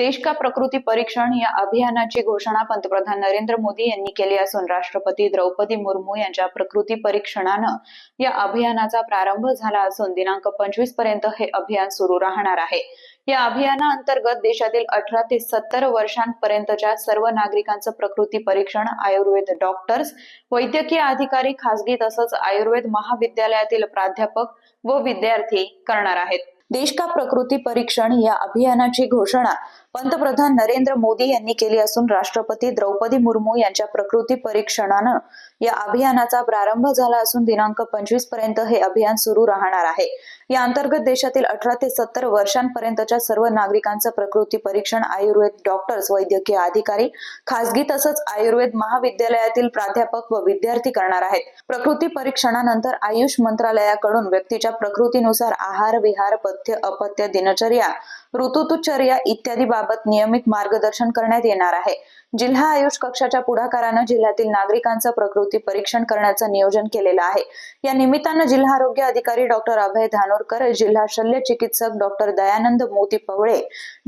देश का प्रकृती परीक्षण या अभियानाची घोषणा पंतप्रधान नरेंद्र मोदी यांनी केली असून राष्ट्रपती द्रौपदी मुर्मू यांच्या प्रकृती परीक्षणानं या अभियानाचा प्रारंभ झाला असून दिनांक पंचवीसपर्यंत हे अभियान सुरू राहणार आहे. या अभियानाअंतर्गत देशातील अठरा ते सत्तर वर्षांपर्यंतच्या सर्व नागरिकांचं प्रकृती परीक्षण आयुर्वेद डॉक्टर्स वैद्यकीय अधिकारी खासगी तसंच आयुर्वेद महाविद्यालयातील प्राध्यापक व विद्यार्थी करणार आहेत. देश का प्रकृती परीक्षण या अभियानाची घोषणा पंतप्रधान नरेंद्र मोदी यांनी केली असून राष्ट्रपती द्रौपदी मुर्मू यांच्या प्रकृती परीक्षणानं या अभियानाचा प्रारंभ झाला असून दिनांक पंचवीसपर्यंत हे अभियान सुरू राहणार आहे. या अंतर्गत देशातील अठरा ते सत्तर वर्षांपर्यंतच्या सर्व नागरिकांचं प्रकृती परीक्षण आयुर्वेद डॉक्टर्स वैद्यकीय अधिकारी खासगी तसंच आयुर्वेद महाविद्यालयातील प्राध्यापक व विद्यार्थी करणार आहेत. प्रकृती परीक्षणानंतर आयुष मंत्रालयाकडून व्यक्तीच्या प्रकृतीनुसार आहार विहार पथ्य अपत्य दिनचर्या ऋतुतुचर्या इत्यादी बाबत नियमित मार्गदर्शन करण्यात येणार आहे. जिल्हा आयुष कक्षाच्या पुढाकारानं जिल्ह्यातील नागरिकांचं प्रकृती परीक्षण करण्याचं नियोजन केलेलं आहे. या निमित्तानं जिल्हा आरोग्य अधिकारी डॉक्टर अभय धानोरकर जिल्हा शल्य चिकित्सक डॉक्टर दयानंद मोती पवळे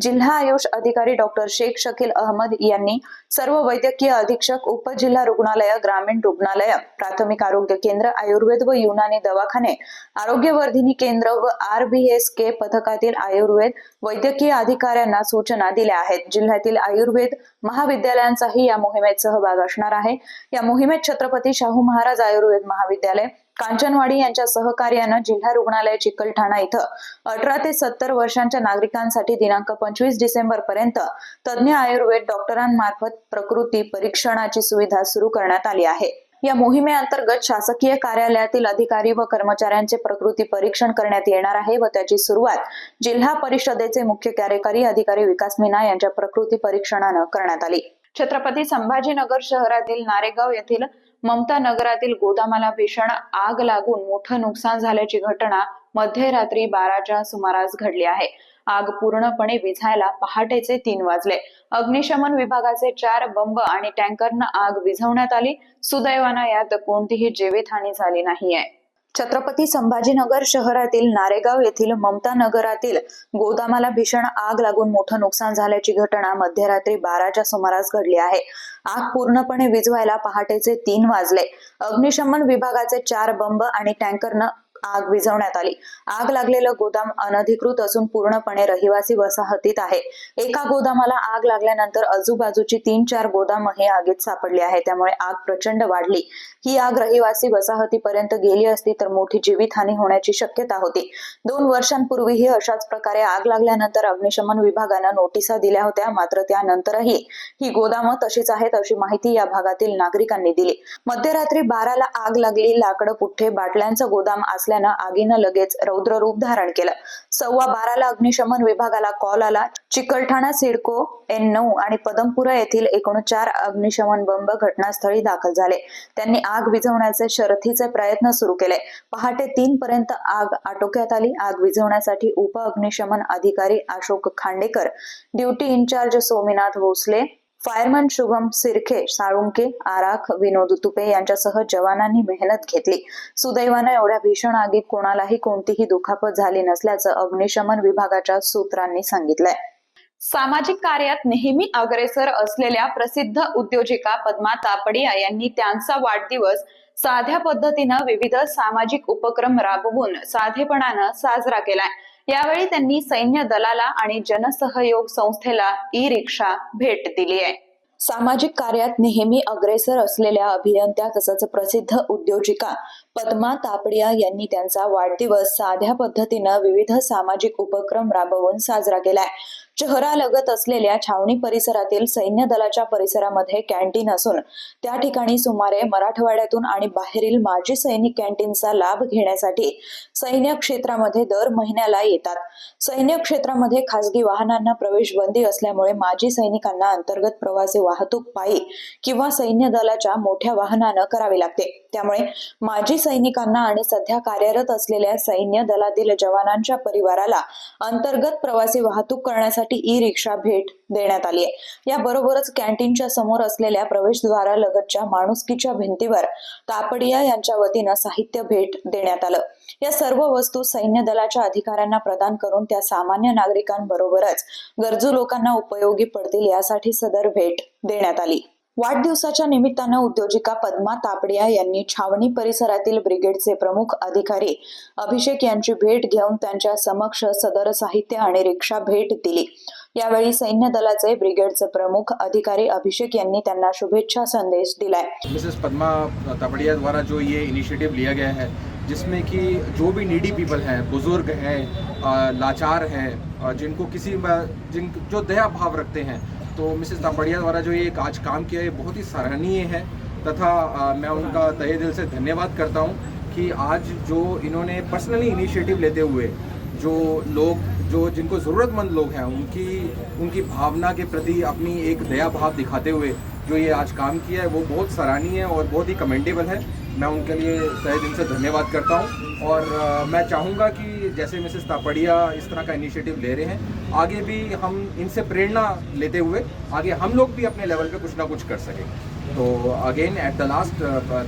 जिल्हा आयुष अधिकारी डॉक्टर शेख शकील अहमद यांनी सर्व वैद्यकीय अधीक्षक उपजिल्हा रुग्णालय ग्रामीण रुग्णालय प्राथमिक आरोग्य केंद्र आयुर्वेद व युनानी दवाखाने आरोग्यवर्धिनी केंद्र व आर बी एस के पथकातील आयुर्वेद वैद्यकीय अधिकाऱ्यांना सूचना दिल्या आहेत. जिल्ह्यातील आयुर्वेद महाविद्यालय महाविद्यालयांचाही या मोहिमेत सहभाग असणार आहे. या मोहिमेत छत्रपती शाहू महाराज आयुर्वेद महाविद्यालय कांचनवाडी यांच्या सहकार्यानं जिल्हा रुग्णालय चिकलठाणा इथं अठरा ते सत्तर वर्षांच्या नागरिकांसाठी दिनांक पंचवीस डिसेंबर पर्यंत तज्ज्ञ आयुर्वेद डॉक्टरांमार्फत प्रकृती परीक्षणाची सुविधा सुरू करण्यात आली आहे. या मोहिमेअंतर्गत शासकीय कार्यालयातील अधिकारी व कर्मचाऱ्यांचे प्रकृती परीक्षण करण्यात येणार आहे व त्याची सुरुवात जिल्हा परिषदेचे मुख्य कार्यकारी अधिकारी विकास मीना यांच्या प्रकृती परीक्षणानं करण्यात आली. छत्रपती संभाजीनगर शहरातील नारेगाव येथील ममता नगरातील गोदामाला भीषण आग लागून मोठं नुकसान झाल्याची घटना मध्यरात्री बाराच्या सुमारास घडली आहे. आग पूर्णपणे विझायला पहाटेचे तीन वाजले. अग्निशमन विभागाचे चार बंब आणि टँकरनं आग विझवण्यात आली. सुदैवानं यात कोणतीही जीवितहानी झाली नाहीये. छत्रपती संभाजीनगर शहरातील नारेगाव येथील ममता नगरातील गोदामाला भीषण आग लागून मोठं नुकसान झाल्याची घटना मध्यरात्री बाराच्या सुमारास घडली आहे. आग पूर्णपणे विझवायला पहाटेचे तीन वाजले. अग्निशमन विभागाचे चार बंब आणि टँकरनं आग विझवण्यात आली. आग लागलेलं गोदाम अनधिकृत असून पूर्णपणे रहिवासी वसाहतीत आहे. एका गोदामाला आग लागल्यानंतर आजूबाजूची तीन चार गोदाम हे आगीत सापडली आहे त्यामुळे आग प्रचंड वाढली. ही आग रहिवासी वसाहतीपर्यंत गेली असती तर मोठी जीवितहानी होण्याची शक्यता होती. दोन वर्षांपूर्वीही अशाच प्रकारे आग लागल्यानंतर अग्निशमन विभागानं नोटिसा दिल्या होत्या. मात्र त्यानंतरही ही गोदामं तशीच आहेत अशी माहिती या भागातील नागरिकांनी दिली. मध्यरात्री बाराला आग लागली. लाकडं पुठ्ठे बाटल्यांचं गोदाम असल्यानं आगीनं लगेच रौद्र रूप धारण केलं. सव्वा बाराला अग्निशमन विभागाला कॉल आला. चिकलठाणा सिडको एन नऊ आणि पदमपुरा येथील एकूण चार अग्निशमन बंब घटनास्थळी दाखल झाले. त्यांनी आग विझवण्याचे शर्थीचे प्रयत्न सुरू केले. पहाटे तीन पर्यंत आग आटोक्यात आली. आग विझवण्यासाठी उप अग्निशमन अधिकारी Ashok Khandekar duty incharge Sominath Bhosale fireman Shubham Sirkhe Salunke Arakh Vinod Tupe यांच्यासह जवानांनी मेहनत घेतली. सुदैवानं एवढ्या भीषण आगीत कोणालाही कोणतीही दुखापत झाली नसल्याचं अग्निशमन विभागाच्या सूत्रांनी सांगितलंय. सामाजिक कार्यात नेहमी अग्रेसर असलेल्या प्रसिद्ध उद्योजिका पद्मा तापडिया यांनी त्यांचा वाढदिवस साध्या पद्धतीनं विविध सामाजिक उपक्रम राबवून साधेपणानं साजरा केलाय. यावेळी त्यांनी सैन्य दलाला आणि जनसहयोग संस्थेला ई रिक्षा भेट दिली आहे. सामाजिक कार्यात नेहमी अग्रेसर असलेल्या अभियंत्या तसंच प्रसिद्ध उद्योजिका पद्मा तापडिया यांनी त्यांचा वाढदिवस साध्या पद्धतीनं विविध सामाजिक उपक्रम राबवून साजरा केलाय. शहरालगत असलेल्या छावणी परिसरातील सैन्य दलाच्या परिसरामध्ये कॅन्टीन असून त्या ठिकाणी सुमारे मराठवाड्यातून आणि बाहेरील माजी सैनिक कॅन्टीनचा लाभ घेण्यासाठी सैन्य क्षेत्रामध्ये दर महिन्याला येतात. सैन्य क्षेत्रामध्ये खासगी वाहनांना प्रवेश बंदी असल्यामुळे माजी सैनिकांना अंतर्गत प्रवासी वाहतूक पायी किंवा सैन्य दलाच्या मोठ्या वाहनानं करावी लागते. त्यामुळे माजी सैनिकांना आणि सध्या कार्यरत असलेल्या सैन्य दलातील जवानांच्या परिवाराला अंतर्गत प्रवासी वाहतूक करण्यासाठी ई रिक्षा भेट देण्यात आली आहे. याबरोबरच कॅन्टीनच्या समोर असलेल्या प्रवेशद्वारालगतच्या माणुसकीच्या भिंतीवर तापडिया यांच्या वतीनं साहित्य भेट देण्यात आलं. या सर्व वस्तू सैन्य दलाच्या अधिकाऱ्यांना प्रदान करून त्या सामान्य नागरिकांबरोबरच गरजू लोकांना उपयोगी पडतील यासाठी सदर भेट देण्यात आली. वाढदिवसाच्या निमित्तानं उद्योजिका पद्मा तापडिया यांनी छावणी परिसरातील ब्रिगेडचे प्रमुख अधिकारी अभिषेक यांची भेट घेऊन त्यांच्या समक्ष सदर साहित्य आणि रिक्षा भेट दिली. यावेळी सैन्य दलाचे ब्रिगेडचे प्रमुख अधिकारी अभिषेक यांनी त्यांना शुभेच्छा संदेश दिलाय. मिसेस पद्मा तापडिया द्वारा जो ये इनिशिएटिव लिया गया है जिसमें कि जो भी नीडी पीपल हैं बुज़ुर्ग हैं अ, लाचार हैं जिनको किसी जिन जो दया भाव रखते हैं तो मिसेस तापड़िया द्वारा जो ये आज काम किया है बहुत ही सराहनीय है तथा आ, मैं उनका तहे दिल से धन्यवाद करता हूँ कि आज जो इन्होंने पर्सनली इनिशिएटिव लेते हुए जो लोग जो जिनको ज़रूरतमंद लोग हैं उनकी उनकी भावना के प्रति अपनी एक दया भाव दिखाते हुए जो ये आज काम किया है वो बहुत सराहनीय है और बहुत ही कमेंडेबल है। मैं उनके लिए तहे दिल से धन्यवाद करता हूँ और अ, मैं चाहूँगा कि जैसे मिसेस तापड़िया इस तरह का इनिशिएटिव ले रहे हैं आगे भी हम इनसे प्रेरणा लेते हुए आगे हम लोग भी अपने लेवल पे कुछ ना कुछ कर सकें। तो again at the last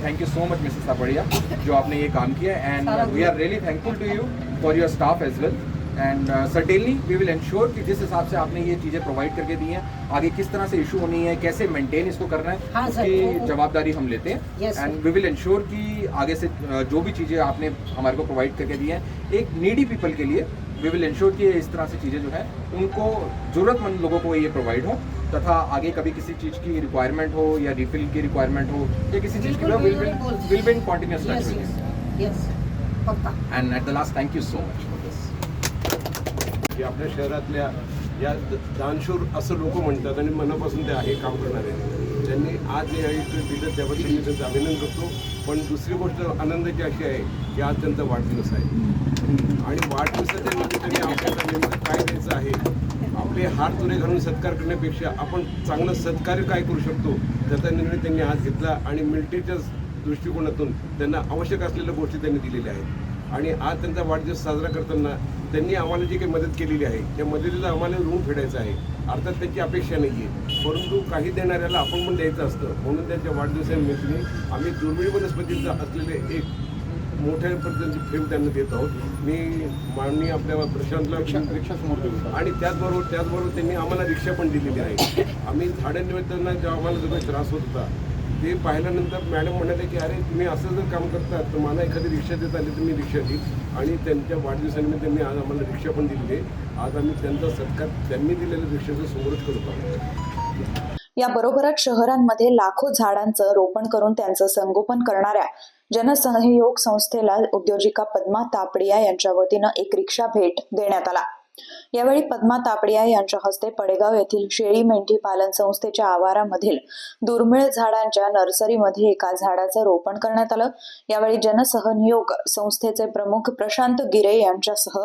thank you so much Mrs Tapadia जो आपने ये काम KIA and we are really thankful to you for your staff as well and certainly we will ensure कि जिस हिसाब से आपने ये चीज़ें प्रोवाइड करके दी हैं आगे किस तरह से इशू होनी है कैसे मेंटेन इसको करना है हाँ, सर, उसकी जवाबदारी हम लेते हैं। एंड वी विल इंश्योर कि आगे से जो भी चीज़ें आपने हमारे को प्रोवाइड करके दी हैं एक नीडी पीपल के लिए वी विल इंश्योर कि इस तरह से चीज़ें जो है उनको ज़रूरतमंद लोगों को ये प्रोवाइड हो तथा आगे कभी किसी चीज़ की रिक्वायरमेंट हो या रिफिल की रिक्वायरमेंट हो या किसी चीज़ की विल बिल्कुल। Will be in continuous and at the last thank you so much की आपल्या शहरातल्या या द- दानशूर असं लोक म्हणतात आणि मनापासून ते आहे काम करणारे. त्यांनी आज हे इथं दिलं त्याबद्दल मी त्यांचं अभिनंदन करतो पण दुसरी गोष्ट आनंदाची अशी आहे की आज त्यांचा वाढदिवस आहे. आणि वाढदिवसाच्या निमित्ताने आपल्याला नेमकं काय द्यायचं आहे? आपले हार तुरे घालून सत्कार करण्यापेक्षा आपण चांगलं सत्कार्य काय करू शकतो? त्याचा निर्णय त्यांनी आज घेतला आणि मिलिटरीच्या दृष्टिकोनातून त्यांना आवश्यक असलेल्या गोष्टी त्यांनी दिलेल्या आहेत. आणि आज त्यांचा वाढदिवस साजरा करताना त्यांनी आम्हाला जी काही मदत केलेली आहे त्या मदतीला आम्हाला ऋण फेडायचं आहे. अर्थात त्याची अपेक्षा नाही आहे परंतु काही देणाऱ्याला आपण पण द्यायचं असतं. म्हणून त्यांच्या वाढदिवसानिमित्ताने आम्ही दुर्मिळ वनस्पतीचं असलेले एक मोठ्या पद्धतीची फ्रेम त्यांना देत आहोत. मी माननीय आपल्या प्रशांतला रिक्षा समोर आणि त्याचबरोबर त्याचबरोबर त्यांनी आम्हाला रिक्षा पण दिलेली आहे. आम्ही झाडं निमित्तानं जेव्हा आम्हाला जो काही त्रास होत होता ते पाहिल्यानंतर मॅडम म्हणाले की अरे तुम्ही असं जर काम करतात तर मला एखादी रिक्षा देत आली तर मी रिक्षा देईन. आणि त्यांच्या वाढदिवसानिमित्त त्यांनी आज आम्हाला रिक्षा पण दिलेली आज आम्ही त्यांचा सत्कार त्यांनी दिलेल्या रिक्षाचं समोरच करतो आहोत. याबरोबरच शहरांमध्ये लाखो झाडांचं रोपण करून त्यांचं संगोपन करणाऱ्या जनसहयोग संस्थेला उद्योजिका पद्मा तापडिया यांच्या वतीनं एक रिक्षा भेट देण्यात आला. यावेळी पद्मा तापडिया यांच्या हस्ते पडेगाव येथील शेळी मेंढी पालन संस्थेच्या आवारामधील दुर्मिळ झाडांच्या नर्सरीमध्ये एका झाडाचं रोपण करण्यात आलं. यावेळी जनसहनियोग संस्थेचे प्रमुख प्रशांत गिरे यांच्यासह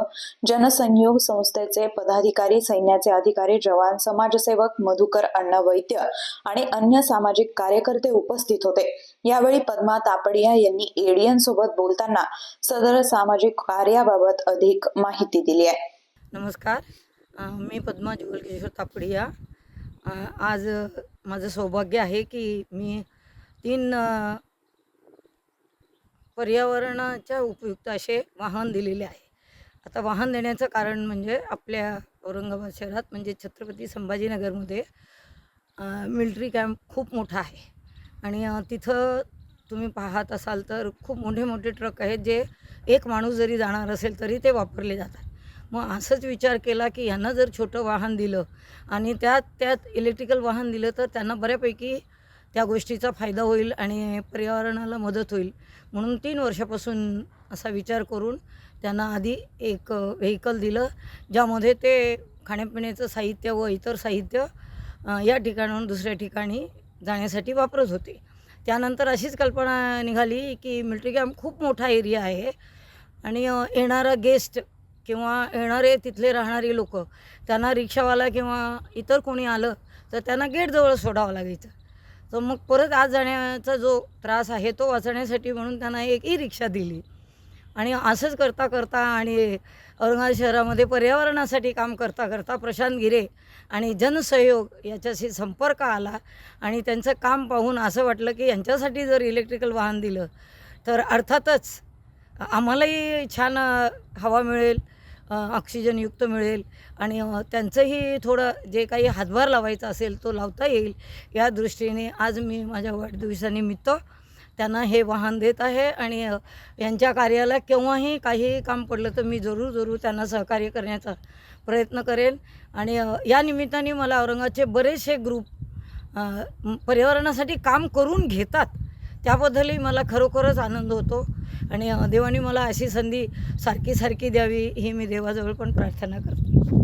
जनसंयोग संस्थेचे पदाधिकारी सैन्याचे अधिकारी जवान समाजसेवक मधुकर अण्णा वैद्य आणि अन्य सामाजिक कार्यकर्ते उपस्थित होते. यावेळी पद्मा तापडिया यांनी एडियन सोबत बोलताना सदर सामाजिक कार्याबाबत अधिक माहिती दिली आहे. नमस्कार. मी पद्मा जुगलकिशोर तापडिया. आज माझं सौभाग्य आहे की मी तीन पर्यावरणाच्या उपयुक्त असे वाहन दिलेले आहे. आता वाहन देण्याचं कारण म्हणजे आपल्या औरंगाबाद शहरात म्हणजे छत्रपती संभाजीनगरमध्ये मिल्ट्री कॅम्प खूप मोठा आहे. आणि तिथं तुम्ही पाहत असाल तर खूप मोठे मोठे ट्रक आहेत जे एक माणूस जरी जाणार असेल तरी ते वापरले जातात. मग असंच विचार केला की ह्यांना जर छोटं वाहन दिलं आणि त्यात त्यात इलेक्ट्रिकल वाहन दिलं तर त्यांना बऱ्यापैकी त्या गोष्टीचा फायदा होईल आणि पर्यावरणाला मदत होईल. म्हणून तीन वर्षापासून असा विचार करून त्यांना आधी एक व्हेकल दिलं ज्यामध्ये ते खाण्यापिण्याचं साहित्य व इतर साहित्य या ठिकाणाहून दुसऱ्या ठिकाणी जाण्यासाठी वापरत होते. त्यानंतर अशीच कल्पना निघाली की मिल्ट्री कॅम्प खूप मोठा एरिया आहे आणि येणारा गेस्ट किंवा येणारे तिथले राहणारी लोक त्यांना रिक्षावाला किंवा इतर कोणी आलं तर त्यांना गेटजवळ सोडावं लागायचं तर मग परत आज जाण्याचा जो त्रास आहे तो वाचण्यासाठी म्हणून त्यांना एक ई रिक्षा दिली. आणि असंच करता करता आणि औरंगाबाद शहरामध्ये पर्यावरणासाठी काम करता करता प्रशांत गिरे आणि जनसहयोग याच्याशी संपर्क आला आणि त्यांचं काम पाहून असं वाटलं की यांच्यासाठी जर इलेक्ट्रिकल वाहन दिलं तर अर्थातच आम्हालाही छान हवा मिळेल. ऑक्सिजनयुक्त मिळेल आणि त्यांचंही थोडं जे काही हातभार लावायचा असेल तो लावता येईल. या दृष्टीने आज मी माझ्या वाढदिवसानिमित्त त्यांना हे वाहन देत आहे आणि यांच्या कार्याला केव्हाही काही काम पडलं तर मी जरूर जरूर त्यांना सहकार्य करण्याचा प्रयत्न करेन. आणि या निमित्ताने मला औरंगाबादचे बरेचसे ग्रुप पर्यावरणासाठी काम करून घेतात. त्याबद्दलही मला खरोखरच आनंद होतो. आणि देवाने मला अशी संधी सारखी सारखी द्यावी ही मी देवाजवळ पण प्रार्थना करते.